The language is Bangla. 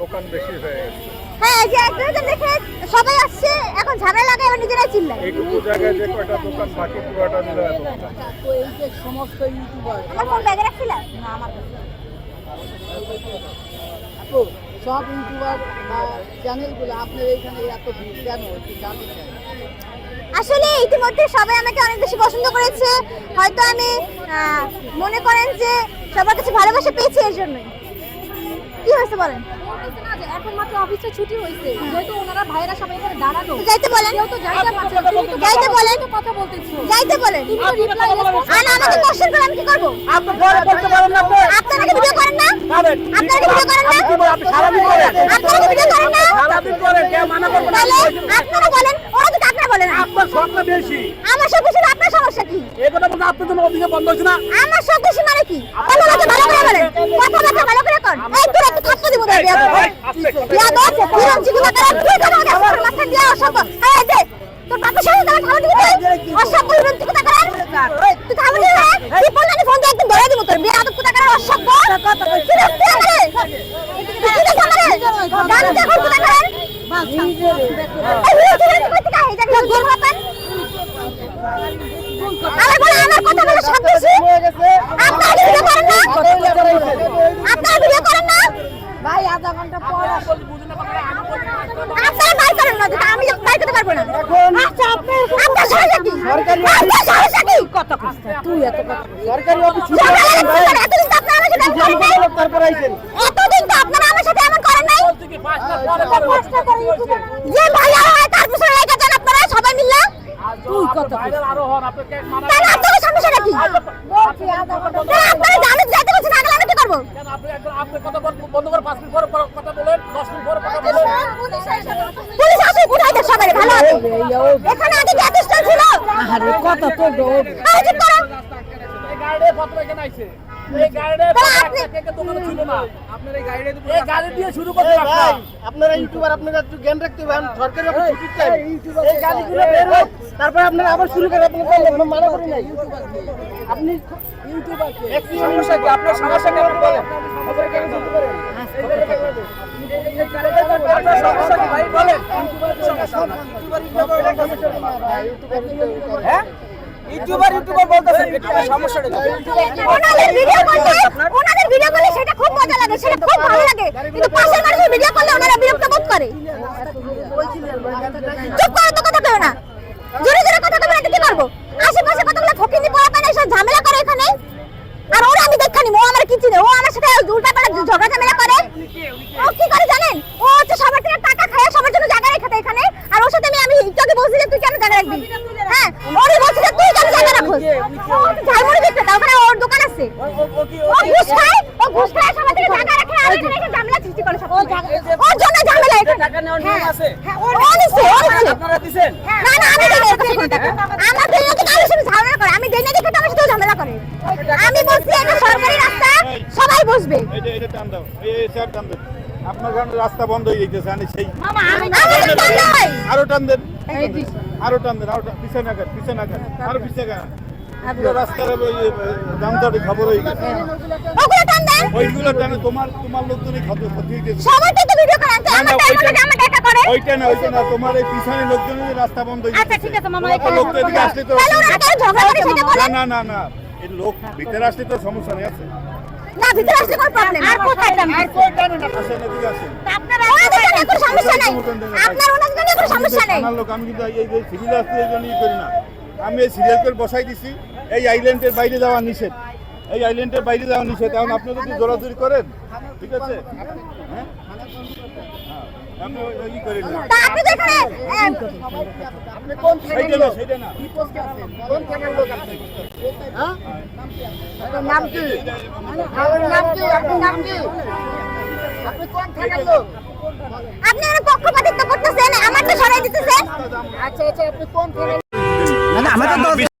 দোকান বেশি হয়ে গেছে। হ্যাঁ এই যে দেখে সবাই আসছে এখন ঝামেলা লাগে এবার নিজেরাই চিল্লায়। এইটুকু জায়গায় যে কয়টা দোকান বাকি পুরোটা মিলে এত তো এই যে সমস্ত ইউটিউবার আমার ফোন ব্যাগে না আমার। আপু সব ইউটিউবার বা চ্যানেলগুলো আপনার এইখানে এত ভিড় কেন? একটু জানতে চাই। আসলে ইতিমধ্যে সবাই আমাকে অনেক বেশি পছন্দ করেছে। হয়তো আমি মনে করেন যে সবার কাছে ভালোবাসা পেয়েছি এর জন্যই। কি হয়েছে বলেন? বলতেছে না যে এখন মাত্র অফিসে ছুটি হয়েছে। যেহেতু ওনারা ভাইরা সবাই এখানে দাঁড়ানো যাইতে বলেন। কেউ তো যাইতে পারছে না। তুমি তো যাইতে বলেন। তো কথা বলতেছো। যাইতে বলেন। তুমি তো রিপ্লাই আর আমাকে কোশ্চেন করে আমি কি করব? আপনি পরে করতে পারেন না আপনারা কি ভিডিও করেন না? আপনারা কি ভিডিও করেন না? আপনি বলেন, আপনি করেন আপনারা কি ভিডিও করেন না? সারাদিন করেন কে মানা করবে না। আপনারা বলেন ওরা তো আপনারা বলেন আপনার শখটা বেশি। আমার সব কিছু আপনার সমস্যা কি? এই কথা বলতে আপনার জন্য অভিযোগ বন্ধ হচ্ছে না? আমার সব কিছু মানে কি? কথাবার্তা ভালো করে বলেন। কথাবার্তা ভালো করে কর এই তোর একটু থাপ্পড় দিব তোর বিয়া বিয়া দাও কিরম চিকু কথা তুই কথা বলে আমার মাথা দিয়া অসভ্য এই দে তোর বাপের সাথে তোমার খাবার দিবি তুই অসভ্য চিকু কথা করে তুই খাবার দিবি না তুই ফোন না ফোন একদম ধরে দিব তোর বিয়া আদব কথা করে অসভ্য তুই না তুই আমারে তুই দেখছ আমারে গান দিয়ে কথা করে যা আমার বলে আমার কথা বলে বেশি আপনারা কি করেন না আপনি কথা বন্ধ করে পাঁচ মিনিট পরে কথা বলেন দশ মিনিট পরে কথা বলেন পুলিশ আসে কোথায় দেখ সবাই ভালো আছে? এখানে আগে গ্যাস স্টোর ছিল? আরে কথা তো দৌড় আরে চুপ করো। এই গাড়ি পত্র এখানে আইছে। না। আপনার এই গাড়ি এই গাড়ি দিয়ে শুরু করতে ভাই আপনারা ইউটিউবার আপনারা একটু জ্ঞান রাখতে পারেন সরকারি অফিস ছুটির টাইম এই গাড়িগুলো বের হোক তারপরে আপনারা আবার শুরু করেন আপনারা কোনো মানা করি নাই। আপনি ইউটিউবার কে একটি সমস্যা কি? আপনার সমস্যা কেন বলেন। হ্যাঁ? আশেপাশে কতগুলো ঝামেলা করে এখানে? আর ওরা আমি দেখানি ও আমার কি চিনে ও আমার সাথে উল্টা করে। জানেন? ও হচ্ছে সবার টাকা খায়, সবার জন্য এখানে। আর ওর সাথে আমি আমি তোকে তুই কেন জায়গা রাখবি হ্যাঁ ওরই বলছি যে তুই কেন জায়গা রাখোস ও হচ্ছে ঝালমুড়ি বিক্রেতা ওখানে ওর দোকান আছে। ও ঘুষ খায় ও ঘুষ খায় সবার থেকে জায়গা রাখে আর এখানে এসে ঝামেলা সৃষ্টি করে সব ওর জন্য ঝামেলা এখানে টাকা নেওয়ার নিয়ম আছে। হ্যাঁ ও দিচ্ছে ও দিচ্ছে আপনারা দিছেন? না না আমি দেই না আমার দেই না কারোর সাথে ঝামেলা করে আমি দেই না দেখে আমার সাথে ঝামেলা করে। আমি বলছি এটা সরকারি রাস্তা সবাই বসবে। এইটা এইটা টান দাও। এই এই স্যার টান দেন। আপনার কারণে রাস্তা বন্ধ হয়ে যাইতেছে আমি সেই আরও টান দেন। আরও টান দেন। আরও টান- পিছনে আঘাত পিছনে আঘাত আরও পিছনে পুরো রাস্তার জামদারি খবর হয়ে গেছে। ওগুলো টান দেন ওইগুলো টানে তোমার তোমার লোকজনই ক্ষতি ক্ষতি হয়ে গেছে সবাইকে তো ভিডিও করেন তো না, না, আমার টাইম আমার টাকা করে। ওইটা না ওইটা না তোমার এই পিছনে লোকজনের রাস্তা বন্ধ হয়ে আচ্ছা, ঠিক আছে, মামা, তোমার লোক এদিকে আসলে তো তাহলে ওরা কেন ঝগড়া করে সেটা না বলেন না না না এই লোক ভিতরে আসলে তো সমস্যা নেই আছে। না ভিতরে আসলে কোনো প্রবলেম আর কোথায় টান আসেন এদিকে আসেন। আপনারা ওনাদের জন্য কোনো সমস্যা নাই। আপনার ওনাদের জন্য কোনো সমস্যা নেই। থানার লোক আমি কিন্তু এই যে সিভিল আসতে এই জন্যই করি না। আমি এই সিরিয়াল করে বসাই দিছি। এই আইল্যান্ডের বাইরে যাওয়া নিষেধ। এই আইল্যান্ডের বাইরে যাওয়া নিষেধ। এখন আপনি যদি জোরাজুরি করেন ঠিক আছে? হ্যাঁ? হ্যাঁ, হ্যাঁ? আপনার পক্ষপাতিত্ব করতেছেন আমার তো সরাই দিতেছেন। আচ্ছা আচ্ছা আপনি কোন আমাদের